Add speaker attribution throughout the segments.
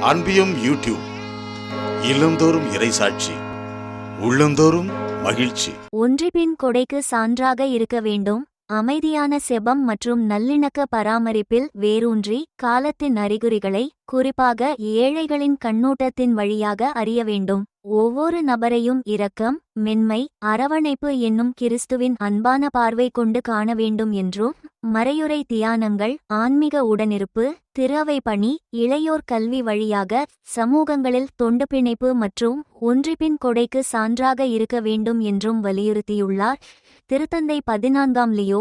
Speaker 1: அன்பியும் YouTube இல்லந்தோறும் இறைசாட்சி உள்ளந்தோறும் மகிழ்ச்சி.
Speaker 2: ஒன்றிப்பின் கொடைக்கு சான்றாக இருக்க வேண்டும். அமைதியான செபம் மற்றும் நல்லிணக்க பராமரிப்பில் வேரூன்றி காலத்தின் அறிகுறிகளை குறிப்பாக ஏழைகளின் கண்ணோட்டத்தின் வழியாக அறிய வேண்டும். ஒவ்வொரு நபரையும் இரக்கம் மென்மை அரவணைப்பு என்னும் கிறிஸ்துவின் அன்பான பார்வை கொண்டு காண வேண்டும் என்றும் மறையுறை தியானங்கள் ஆன்மீக உடனிருப்பு திறவை பணி இளையோர் கல்வி வழியாக சமூகங்களில் தொண்டு பிணைப்பு மற்றும் ஒன்றிப்பின் கொடைக்கு சான்றாக இருக்க வேண்டும் என்றும் வலியுறுத்தியுள்ளார். திருத்தந்தை பதினான்காம் லியோ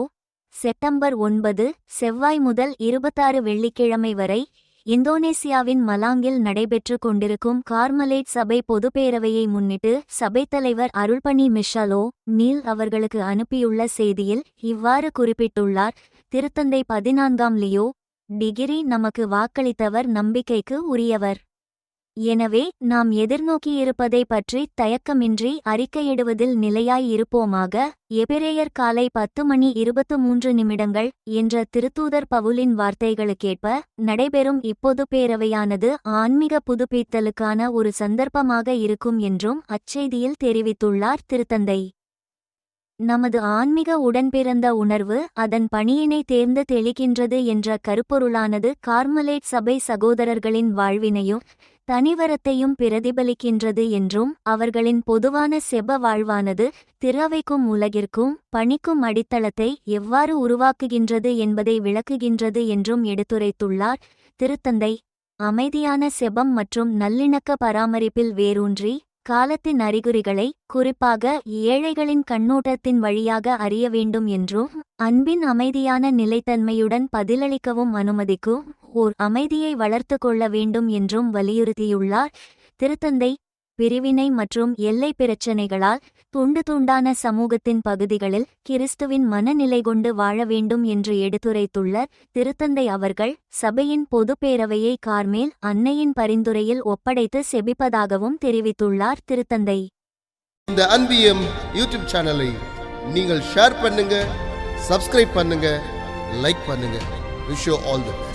Speaker 2: செப்டம்பர் ஒன்பது செவ்வாய் முதல் இருபத்தாறு வெள்ளிக்கிழமை வரை இந்தோனேசியாவின் மலாங்கில் நடைபெற்று கொண்டிருக்கும் கார்மலேட் சபை பொதுப்பேரவையை முன்னிட்டு சபைத்தலைவர் அருள்பணி மிஷாலோ நீல் அவர்களுக்கு அனுப்பியுள்ள செய்தியில் இவ்வாறு குறிப்பிட்டுள்ளார் திருத்தந்தை பதினான்காம் லியோ டிகிரி நமக்கு வாக்களித்தவர் நம்பிக்கைக்கு உரியவர். எனவே நாம் எதிர்நோக்கியிருப்பதை பற்றி தயக்கமின்றி அறிக்கையிடுவதில் நிலையாய் இருப்போமாக எபிரேயர் காலை பத்து மணி இருபத்து மூன்று நிமிடங்கள் என்ற திருத்தூதர் பவுலின் வார்த்தைகளுக்கேற்ப நடைபெறும் இப்பொது பேரவையானது ஆன்மீக புதுப்பித்தலுக்கான ஒரு சந்தர்ப்பமாக இருக்கும் என்றும் அச்செய்தியில் தெரிவித்துள்ளார் திருத்தந்தை. நமது ஆன்மீக உடன்பிறந்த உணர்வு அதன் பணியினை தேர்ந்து தெளிக்கின்றது என்ற கருப்பொருளானது கார்மலேட் சபை சகோதரர்களின் வாழ்வினையும் தனிவரத்தையும் பிரதிபலிக்கின்றது என்றும் அவர்களின் பொதுவான செப வாழ்வானது திறவைக்கும் உலகிற்கும் பணிக்கும் அடித்தளத்தை எவ்வாறு உருவாக்குகின்றது என்பதை விளக்குகின்றது என்றும் எடுத்துரைத்துள்ளார். திருத்தந்தை அமைதியான செபம் மற்றும் நல்லிணக்க பராமரிப்பில் வேரூன்றி காலத்தின் அறிகுறிகளை குறிப்பாக ஏழைகளின் கண்ணோட்டத்தின் வழியாக அறிய வேண்டும் என்றும் அன்பின் அமைதியான நிலைத்தன்மையுடன் பதிலளிக்கவும் அனுமதிக்கும். ஓர் அமைதியை வளர்த்து கொள்ள வேண்டும் என்றும் வலியுறுத்தியுள்ளார். திருத்தந்தை பிரிவினை மற்றும் எல்லை பிரச்சினைகளால் துண்டு துண்டான சமூகத்தின் பகுதிகளில் கிறிஸ்துவின் மனநிலை கொண்டு வாழ வேண்டும் என்று எடுத்துரைத்துள்ள திருத்தந்தை அவர்கள் சபையின் பொதுப்பேரவையை கார்மேல் அன்னையின் பரிந்துரையில் ஒப்படைத்து செபிப்பதாகவும் தெரிவித்துள்ளார். திருத்தந்தை
Speaker 3: இந்த அன்பியம் யூடியூப் சேனலை நீங்கள் ஷேர் பண்ணுங்க சப்ஸ்கிரைப் பண்ணுங்க லைக் பண்ணுங்க. Wish all the best